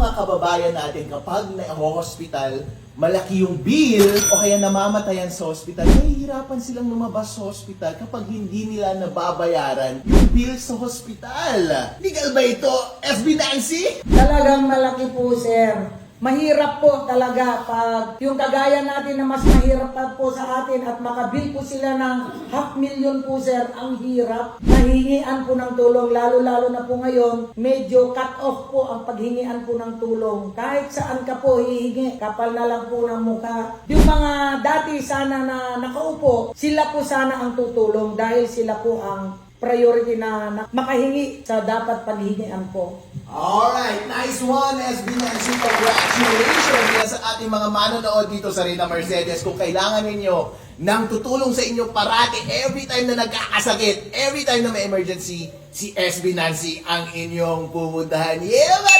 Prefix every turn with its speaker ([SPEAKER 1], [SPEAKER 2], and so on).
[SPEAKER 1] mga kababayan natin kapag na-hospital, malaki yung bill o kaya namamatayan sa hospital, nahihirapan silang lumabas sa hospital kapag hindi nila nababayaran yung bill sa hospital. Legal ba ito, SB Nancy?
[SPEAKER 2] Talagang malaki po, sir. Mahirap po talaga pag yung kagaya natin na mas mahirap pa po sa atin at makabil po sila ng half million po, sir. Ang hirap. Nahingian po ng tulong, lalo-lalo na po ngayon, medyo cut off po ang paghingian po ng tulong. Kahit saan ka po hihingi, kapal na lang po ng mukha. Yung mga dati sana na nakaupo, sila po sana ang tutulong dahil sila po ang priority na, na makahingi sa dapat paghingian po.
[SPEAKER 1] Alright, nice one, SB Nancy. Congratulations sa ating mga manonood dito sa Rina Mercedes. Kung kailangan ninyo ng tutulong sa inyo parati, every time na nagkakasakit, every time na may emergency, si SB Nancy ang inyong pupuntahan. Yeah, buddy!